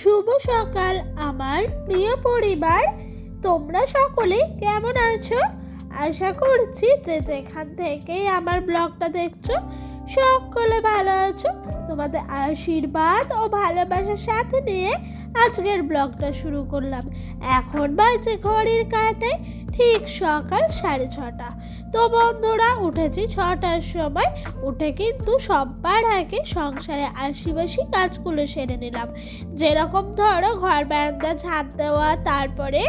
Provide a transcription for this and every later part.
শুভ সকাল, আমার প্রিয় পরিবার। তোমরা সকলে কেমন আছো? আশা করছি যে যেখান থেকেই আমার ব্লগটা দেখছ, সকলে ভালো আছো। তোমাদের আশীর্বাদ ও ভালোবাসার সাথে নিয়ে আজকের ব্লগটা শুরু করলাম। এখন বাজে ঘড়ির কাটায় ঠিক সকাল সাড়ে ছটা। তো বন্ধুরা, উঠেছি ছটার সময়। উঠে কিন্তু সবার আগে সংসারে আশিবাসি কাজগুলো সেরে নিলাম। যেরকম ধরো ঘর বারান্দা ঝাঁট দেওয়া, তারপরে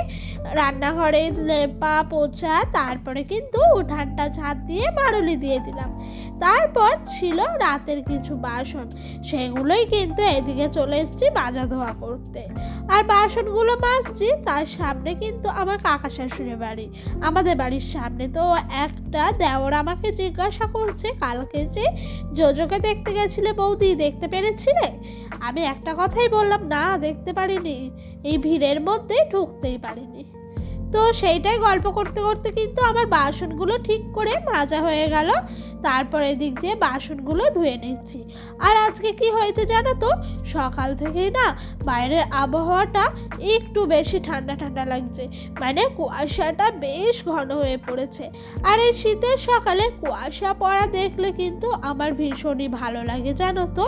রান্নাঘরে লেপা, পোছা, তারপরে কিন্তু উঠানটা ঝাঁট দিয়ে মারুলি দিয়ে দিলাম। তারপর ছিল রাতের কিছু বাসন। সেগুলোই কিন্তু এদিকে চলে এসেছি মাজা ধোয়া করতে। আর বাসনগুলো মাজছি, তার সামনে কিন্তু আমার কাকা শাশুড়ি বাড়ি। আমাদের বাড়ির সামনে তো একটা দেওর আমাকে জিজ্ঞাসা করছে, কালকে যে জোজোকে দেখতে গেছিলে বৌদি, দেখতে পেরেছিলে? আমি একটা কথাই বললাম, না, দেখতে পারিনি। এই ভিড়ের মধ্যে ঢুকতেই পারিনি। তো সেইটাই গল্প করতে করতে কিন্তু আমার বাসনগুলো ঠিক করে মাজা হয়ে গেল। তারপরে দিক দিয়ে বাসনগুলো ধুয়ে নিচ্ছি। আর আজকে কি হয়েছে জানো তো? সকাল থেকেই না বাইরের আবহাওয়াটা একটু বেশি ঠান্ডা ঠান্ডা লাগছে। মানে কুয়াশাটা বেশ ঘন হয়ে পড়েছে। আর এই শীতের সকালে কুয়াশা পড়া দেখলে কিন্তু আমার ভীষণই ভালো লাগে জানো তো।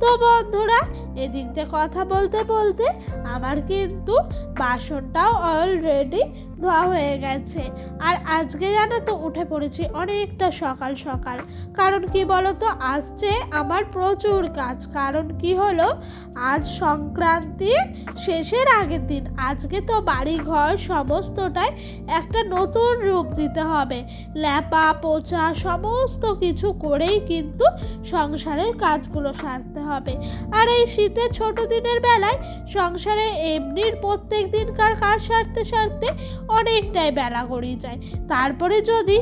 তো বন্ধুরা, এদিক দিয়ে কথা বলতে বলতে আমার কিন্তু বাসনটাও অলরেডি ধোয়া হয়ে গেছে। আর আজকে জানো তো, উঠে পড়েছি অনেকটা সকাল সকাল। কারণ কি বলো তো আসছে আমার প্রচুর কাজ। কারণ কি হলো, আজ সংক্রান্তির শেষের আগের দিন। আজকে তো বাড়ি ঘর সমস্তটাই একটা নতুন রূপ দিতে হবে। ল্যাপা পোচা সমস্ত কিছু করেই কিন্তু সংসারের কাজগুলো সারতে হবে। আর এই শীতের ছোট দিনের বেলায় সংসারে এমনির প্রত্যেক দিনকার কাজ সারতে সারতে অনেকটাই বেলা গড়িয়ে যায়। তারপরে যদি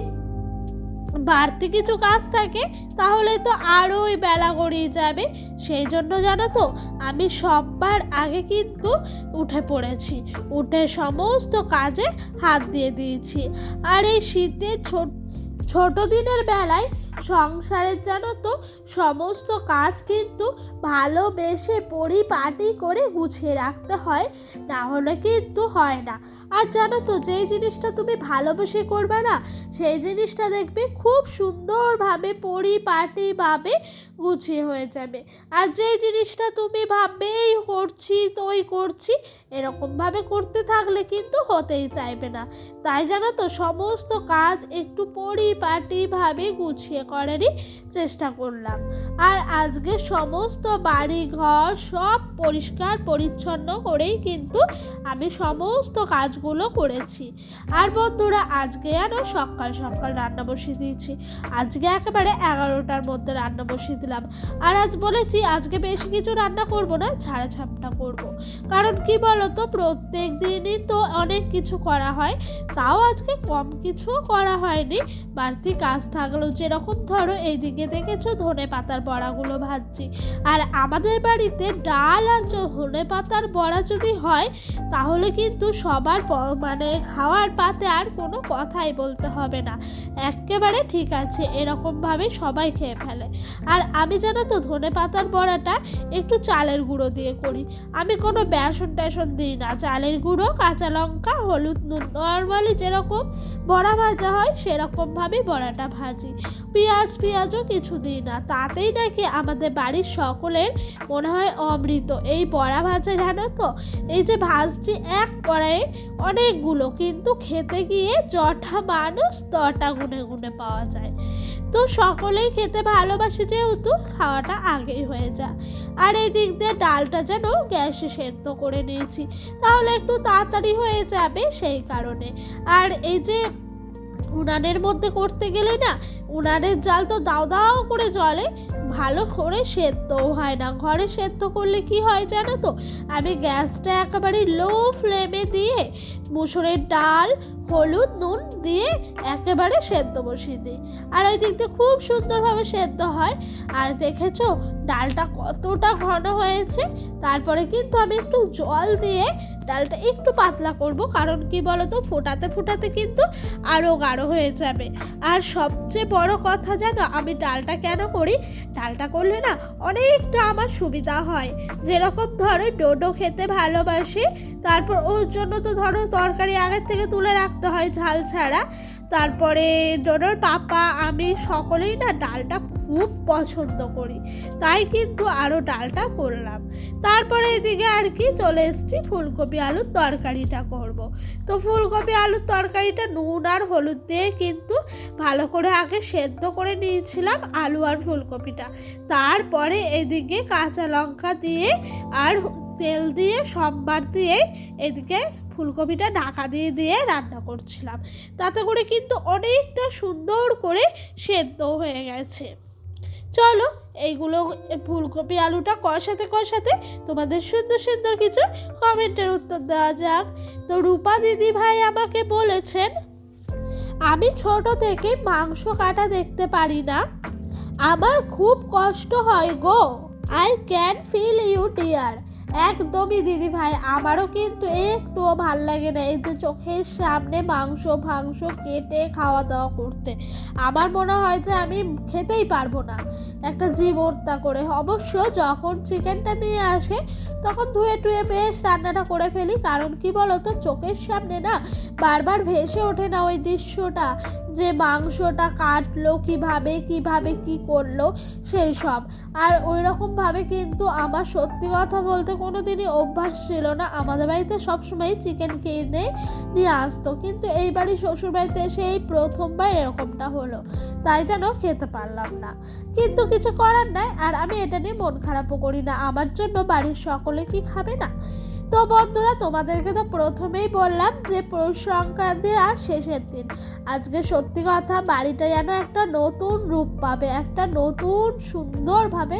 বাড়তি কিছু কাজ থাকে, তাহলে তো আরও ওই বেলা গড়িয়ে যাবে। সেই জন্য জানো তো, আমি সববার আগে কিন্তু উঠে পড়েছি। উঠে সমস্ত কাজে হাত দিয়ে দিয়েছি। আর এই শীতের ছোট ছোট দিনের বেলায় সংসারের জানো তো সমস্ত কাজ কিন্তু ভালোবেসে পরিপাটি করে গুছিয়ে রাখতে হয় না হলে কিন্তু হয় না। আর জানো তো, যেই জিনিসটা তুমি ভালোবেসে করবে না, সেই জিনিসটা দেখবে খুব সুন্দরভাবে পরিপাটিভাবে গুছিয়ে হয়ে যাবে। আর যেই জিনিসটা তুমি ভাববে, এই করছি, তো ওই করছি এরকমভাবে করতে থাকলে কিন্তু হতেই চাইবে না। তাই জানো তো, সমস্ত কাজ একটু পরিপাটিভাবে গুছিয়ে করারই চেষ্টা করলাম। আর আজকে সমস্ত বাড়ি ঘর সব পরিষ্কার পরিচ্ছন্ন করেই কিন্তু আমি সমস্ত কাজগুলো করেছি। আর বন্ধুরা, আজকে আরও সকাল সকাল রান্না বসিয়ে দিয়েছি। আজকে একেবারে এগারোটার মধ্যে রান্না বসিয়ে দিলাম। আর আজ বলেছি, আজকে বেশি কিছু রান্না করব না ছাড়া ছাপটা করব। কারণ কি বলতো, প্রত্যেক দিনই তো অনেক কিছু করা হয়, তাও আজকে কম কিছুও করা হয়নি। বাড়তি কাজ থাকলেও যেরকম ধরো, এইদিকে দেখেছ ধনে পাতার বড়াগুলো ভাজছি। আর আমাদের বাড়িতে ডাল আর ধনে পাতার বড়া যদি হয়, তাহলে কিন্তু সবার মানে খাওয়ার পাতে আর কোনো কথাই বলতে হবে না। একেবারে ঠিক আছে, এরকমভাবে সবাই খেয়ে ফেলে। আর আমি জানো তো, ধনে পাতার বড়াটা একটু চালের গুঁড়ো দিয়ে করি। আমি কোনো বেসন টেসন দিই না। চালের গুঁড়ো, কাঁচা লঙ্কা, হলুদ নুন নর্মালি যেরকম বড়া ভাজা হয়, সেরকমভাবেই বড়াটা ভাজি। পেঁয়াজ, পেঁয়াজও কিছু দিই না তাতেই নাকি আমাদের বাড়ির সকলের মনে হয় অমৃত। এই বড়া ভাজা, জানো তো? এই যে ভাজছি এক কড়াইয়ে অনেকগুলো, কিন্তু খেতে গিয়ে জটা মানুষ তটা গুনে গুনে পাওয়া যায়। তো সকলেই খেতে ভালোবাসে যেহেতু, খাওয়াটা আগেই হয়ে যায়। আর এই দিক দিয়ে ডালটা যেন গ্যাসে সেদ্ধ করে নিয়েছি। তাহলে একটু তাড়াতাড়ি হয়ে যাবে সেই কারণে। আর এই যে উনানের মধ্যে করতে গেলে না, উনানের জাল তো দাও দাও করে জলে ভালো করে সেদ্ধও হয় না। ঘরে সেদ্ধ করলে কি হয় জানো তো? আমি গ্যাসটা একেবারে লো ফ্লেমে দিয়ে মুসুরের ডাল, হলুদ, নুন দিয়ে একেবারে সেদ্ধ বসিয়ে দিই। আর ওই দিক দিয়ে খুব সুন্দরভাবে সেদ্ধ হয়। আর দেখেছ? ডালটা কতটা ঘন হয়েছে। তারপরে কিন্তু আমি একটু জল দিয়ে ডালটা একটু পাতলা করব, কারণ কি বলতো, ফোটাতে ফোটাতে কিন্তু আরও গাঢ় হয়ে যাবে। আর সবচেয়ে বড় কথা জানো, আমি ডালটা কেন করি? ডালটা করলে না অনেকটা আমার সুবিধা হয়। যেরকম ধরো, ডোডো খেতে ভালোবাসি, তারপর ওর জন্য তো ধরো তরকারি আগের থেকে তুলে রাখতে হয় ঝাল ছাড়া। তারপরে ডোডোর পাপা, আমি সকলেই না ডালটা খুব পছন্দ করি। তাই কিন্তু আরও ডালটা করলাম। তারপরে এদিকে আর কি চলে এসেছি, ফুলকপি আলুর তরকারিটা করব। তো ফুলকপি আলুর তরকারিটা নুন আর হলুদ দিয়ে কিন্তু ভালো করে আগে সেদ্ধ করে নিয়েছিলাম আলু আর ফুলকপিটা। তারপরে এদিকে কাঁচা লঙ্কা দিয়ে আর তেল দিয়ে, সম্বার দিয়ে এদিকে ফুলকপিটা ঢাকা দিয়ে দিয়ে রান্না করছিলাম। তাতে করে কিন্তু অনেকটা সুন্দর করে সেদ্ধ হয়ে গেছে। চলো, এইগুলো ফুলকপি, আলুটা কষাতে কষাতে তোমাদের সুন্দর সুন্দর কিছু কমেন্টের উত্তর দেওয়া যাক। তো রূপা দিদি ভাই আমাকে বলেছেন, আমি ছোট থেকে মাংস কাটা দেখতে পারি না। আমার খুব কষ্ট হয় গো। I can feel you dear একদমই দিদি ভাই, আমারও কিন্তু একটুও ভালো লাগে না এই যে চোখের সামনে মাংস ফাংস কেটে খাওয়া দাওয়া করতে। আমার মনে হয় যে আমি খেতেই পারব না একটা জীব হত্যা করে। অবশ্য যখন চিকেনটা নিয়ে আসে, তখন ধুয়ে টুয়ে বেশ রান্নাটা করে ফেলি। কারণ কি বলো তো চোখের সামনে না বারবার ভেসে ওঠে না ওই দৃশ্যটা। যে মাংসটা কাটলো, কীভাবে কীভাবে, কি করল, সেই সব। আর ওই রকমভাবে কিন্তু আমার সত্যি কথা বলতে কোনো দিনই অভ্যাস ছিল না। আমাদের বাড়িতে সবসময় চিকেন কিনে নিয়ে আসতো। কিন্তু এই বাড়ি শ্বশুরবাড়িতে এসে এই প্রথমবার এরকমটা হলো। তাই যেন খেতে পারলাম না। কিন্তু কিছু করার নাই। আর আমি এটা নিয়ে মন খারাপও করি না। আমার জন্য বাড়ির সকলে কি খাবে না? তো বন্ধুরা তোমাদেরকে তো প্রথমেই বললাম যে পৌষ সংক্রান্তির আর শেষের দিন। আজকে সত্যি কথা, বাড়িটা যেন একটা নতুন রূপ পাবে, একটা নতুন সুন্দরভাবে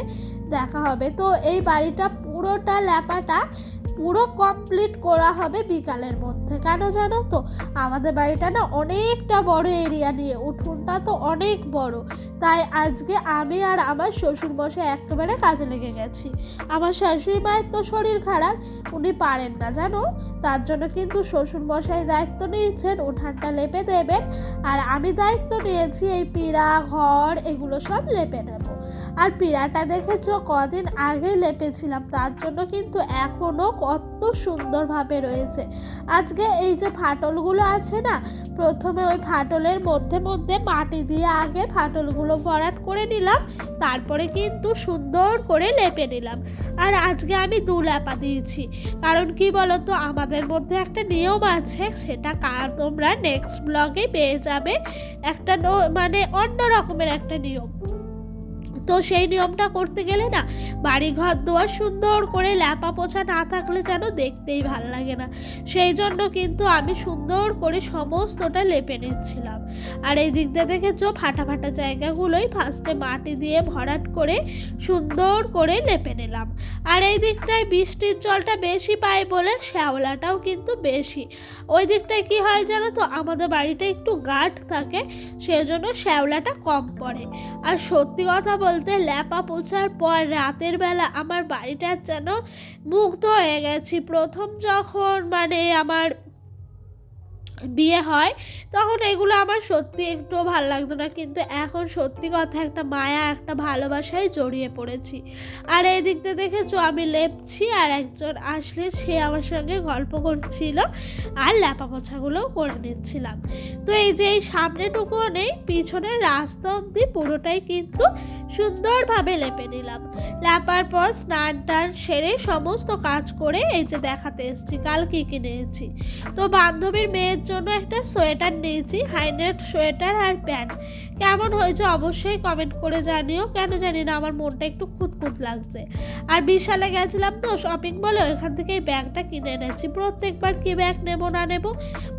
দেখা হবে। তো এই বাড়িটা পুরোটা ল্যাপাটা পুরো কমপ্লিট করা হবে বিকালের মধ্যে। কেন জানো তো? আমাদের বাড়িটা না অনেকটা বড় এরিয়া নিয়ে, উঠোনটা তো অনেক বড়। তাই আজকে আমি আর আমার শ্বশুরমশাই একেবারে কাজে লেগে গেছি। আমার শাশুড়ি মায়ের তো শরীর খারাপ, উনি পারেন না, জানো? তার জন্য কিন্তু শ্বশুরমশাই দায়িত্ব নিয়েছেন, উঠানটা লেপে দেবেন। আর আমি দায়িত্ব নিয়েছি এই পিড়া, ঘর, এগুলো সব লেপে নেব। আর পিড়াটা দেখেছ? কদিন আগে লেপেছিলাম, তার জন্য কিন্তু এখনও কত সুন্দরভাবে রয়েছে। আজকে এই যে ফাটলগুলো আছে না, প্রথমে ওই ফাটলের মধ্যে মধ্যে মাটি দিয়ে আগে ফাটলগুলো ভরাট করে নিলাম, তারপরে কিন্তু সুন্দর করে লেপে নিলাম। আর আজকে আমি দু ল্যাপা দিয়েছি। কারণ কি বলতো, আমাদের মধ্যে একটা নিয়ম আছে, সেটা কার তোমরা নেক্সট ব্লগে পেয়ে যাবে। একটা মানে অন্য রকমের একটা নিয়ম। তো সেই নিয়মটা করতে গেলে না বাড়ি ঘর দোয়ার সুন্দর করে ল্যাপা পোছা না থাকলে যেন দেখতেই ভালো লাগে না। সেই জন্য কিন্তু আমি সুন্দর করে সমস্তটা লেপে নিচ্ছিলাম। আর এই দিক দিয়ে দেখেছ ফাটা ফাটা জায়গাগুলোই ফার্স্টে মাটি দিয়ে ভরাট করে সুন্দর করে লেপে নিলাম। আর এই দিকটায় বৃষ্টির জলটা বেশি পাই বলে শ্যাওলাটাও কিন্তু বেশি। ওই দিকটায় কি হয় জানো তো? আমাদের বাড়িটা একটু গাঢ় থাকে, সেজন্য শ্যাওলাটা কম পড়ে। আর সত্যি কথা বলতে ল্যাপা পোছার পর রাতের বেলা আমার বাড়িটা যেন মুগ্ধ হয়ে গেছি। প্রথম যখন মানে আমার বিয়ে হয়, তখন এগুলো আমার সত্যি একটুও ভালো লাগতো না। কিন্তু এখন সত্যি কথা, একটা মায়া, একটা ভালোবাসায় জড়িয়ে পড়েছি। আর এই দিক দিয়ে দেখেছ, আমি লেপছি আর একজন আসলে সে আমার সঙ্গে গল্প করছিল আর ল্যাপা পোছাগুলোও করে নিচ্ছিলাম। তো এই যে এই সামনেটুকু নেই, পিছনের রাস্তা অবধি পুরোটাই কিন্তু সুন্দরভাবে লেপে নিলাম। লেপার পর স্নান টান সেরে সমস্ত কাজ করে এই যে দেখাতে এসেছি, কাল কী কিনেছি। তো বান্ধবীর মেয়ের জন্য একটা সোয়েটার নিয়েছি হাইনেট সোয়েটার আর প্যান্ট। কেমন হয়েছে অবশ্যই কমেন্ট করে জানিও। কেন জানি না, আমার মনটা একটু খুঁতখুত লাগছে। আর বিশালে গেছিলাম তো শপিং বলে ওইখান থেকে এই ব্যাগটা কিনে এনেছি। প্রত্যেকবার কি ব্যাগ নেব, না নেব,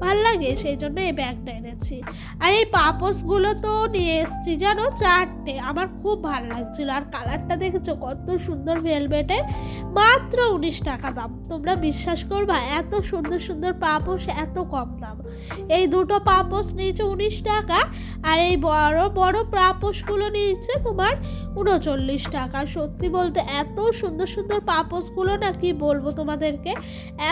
ভালো লাগে, সেই জন্য এই ব্যাগটা এনেছি। আর এই পাপোসগুলো তো নিয়ে এসেছি, জানো, চারটে। আমার খুব ভালো লাগছিল। আর কালারটা দেখেছ, কত সুন্দর ভেলভেটের। মাত্র উনিশ টাকা দাম। তোমরা বিশ্বাস করবা, এত সুন্দর সুন্দর পাপোশ, এত কম দাম। এই দুটো পাপোশ নিয়েছে উনিশ টাকা, আর এই বড় বড় পাপোশগুলো নিয়েছে তোমার উনচল্লিশ টাকা। সত্যি বলতে এত সুন্দর সুন্দর পাপোশগুলো না কি বলব তোমাদেরকে?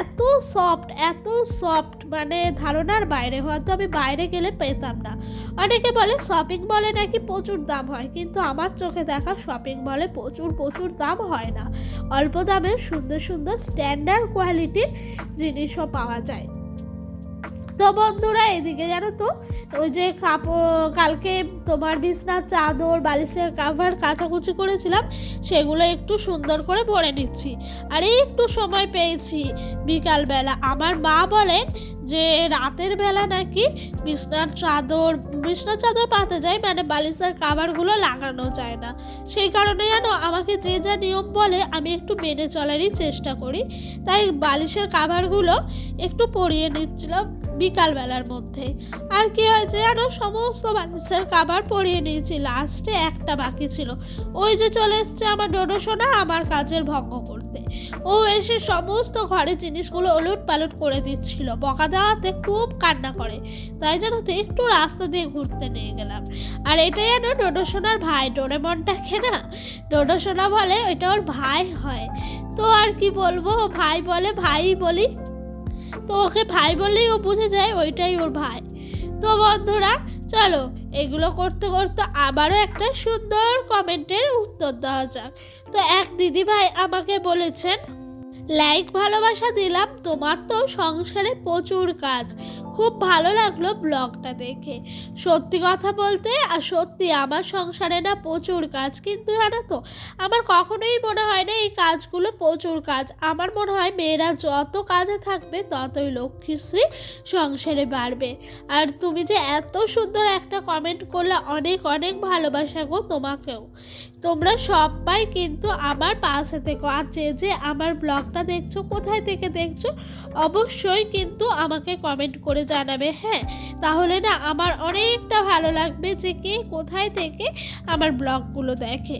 এত সফট এত সফট মানে ধারণার বাইরে, হয়তো আমি বাইরে গেলে পেতাম না। অনেকে বলে শপিং মলে নাকি প্রচুর দাম হয়, কিন্তু আমার চোখে দেখা শপিং মলে প্রচুর প্রচুর দাম হয় না। অল্প দামে সুন্দর সুন্দর স্ট্যান্ডার্ড কোয়ালিটির জিনিসও পাওয়া যায়। তো বন্ধুরা এদিকে, জানো তো? ওই যে কাপড় কালকে তোমার বিছনার চাদর, বালিশের কাভার কাচাকুচি করেছিলাম, সেগুলো একটু সুন্দর করে ভরে নিচ্ছি। আর একটু সময় পেয়েছি বিকালবেলা। আমার মা বলেন যে রাতের বেলা নাকি বিছনার চাদর বিছনার চাদর পাতা যায় মানে বালিশের কাভারগুলো লাগানো যায় না। সেই কারণে জানো, আমাকে যে যা নিয়ম বলে, আমি একটু মেনে চলারই চেষ্টা করি। তাই বালিশের কাভারগুলো একটু পরিয়ে নিচ্ছিলাম। বিকালবেলার মধ্যে। আর কি হয়েছে জানো সমস্ত মানুষের খাবার পরিয়ে নিয়েছি লাস্টে একটা বাকি ছিল। ওই যে চলে এসছে আমার ডোডো আমার কাজের ভঙ্গ করতে। ও এসে সমস্ত ঘরের জিনিসগুলো ওলট পালট করে দিচ্ছিল। বকা দেওয়াতে খুব কান্না করে। তাই যেন তো একটু রাস্তা দিয়ে ঘুরতে নিয়ে গেলাম। আর এটা যেন ডোডো সোনার ভাই ডোরেমনটাকে না ডোডো বলে, ওইটা ওর ভাই হয়। তো আর কি বলব? ভাই বলে, ভাই বলি। তো ওকে ভাই বলেই ও বুঝে যায় ওইটাই ওর ভাই। তো বন্ধুরা, চলো এগুলো করতে করতে আবারও একটা সুন্দর কমেন্টের উত্তর দেওয়া যাক। তো এক দিদিভাই আমাকে বলেছেন লাইক ভালোবাসা দিলাম, তোমার তো সংসারে প্রচুর কাজ। খুব ভালো লাগল ব্লগটা দেখে। সত্যি কথা বলতে, আর সত্যি আমার সংসারে না প্রচুর কাজ, কিন্তু জানো তো, আমার কখনোই মনে হয় না এই কাজগুলো প্রচুর কাজ। আমার মনে হয় মেয়েরা যত কাজে থাকবে, ততই লক্ষ্মীশ্রী সংসারে বাড়বে। আর তুমি যে এত সুন্দর একটা কমেন্ট করলে, অনেক অনেক ভালোবাসা গো তোমাকেও। তোমরা সবাই কিন্তু আমার পাশে থেকো। আর যে যে আমার ব্লগটা দেখছ, কোথায় থেকে দেখছ, অবশ্যই কিন্তু আমাকে কমেন্ট করে জানাবে হ্যাঁ? তাহলে না, আমার অনেকটা ভালো লাগবে যে কে কোথায় থেকে আমার ব্লগগুলো দেখে।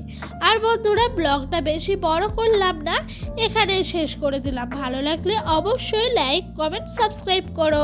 আর বন্ধুরা, ব্লগটা বেশি বড় করলাম না এখানে শেষ করে দিলাম। ভালো লাগলে অবশ্যই লাইক কমেন্ট সাবস্ক্রাইব করো।